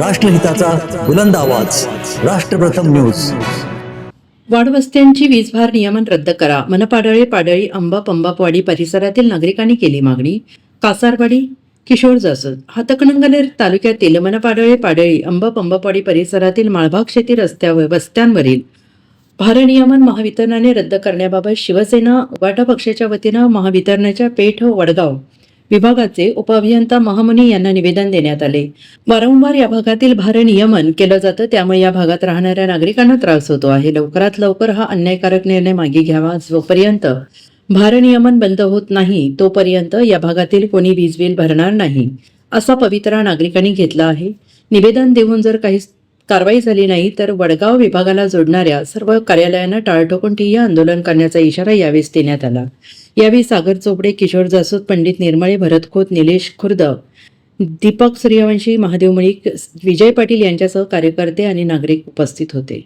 राष्ट्रहिताचा बुलंद आवाज. राष्ट्रप्रथम न्यूज. वाडवस्त्यांची वीजभार नियमन रद्द करा. मनपाडळे पाडळी अंबा पंबापवाडी परिसरातील नागरिकांनी केली मागणी. कासारवाडी किशोर जासद. हातकणंगले तालुक्यातील मनपाडळे पाडळी अंबा पंबापवाडी परिसरातील माळभाग शेती रस्त्यावर वस्त्यांवरील भारनियमन महावितरणाने रद्द करण्याबाबत शिवसेना उबाटा पक्षाच्या वतीनं महावितरणाच्या पेठ वडगाव विभागाचे उपअभियंता महामुनी यांना निवेदन देण्यात आले. वारंवार या भागातील भारनियमन केलं जातं त्यामुळे या भागात राहणाऱ्या नागरिकांना त्रास होतो आहे. लवकरात लवकर हा अन्यायकारक निर्णय मागे घ्यावा. जोपर्यंत भारनियमन बंद होत नाही तोपर्यंत या भागातील कोणी वीज बिल भरणार नाही असा पवित्रा नागरिकांनी घेतला आहे. निवेदन देऊन जर काही कारवाई झाली नाही तर वडगाव विभागाला जोडणाऱ्या सर्व कार्यालयांना टाळठोकून ठिय्या आंदोलन करण्याचा इशारा यावेळेस देण्यात आला. यावेळी सागर चोपडे किशोर जासूद पंडित निर्मळे भरत खोत निलेश खुर्द दीपक सूर्यवंशी महादेव मुळीक विजय पाटील यांच्यासह कार्यकर्ते आणि नागरिक उपस्थित होते.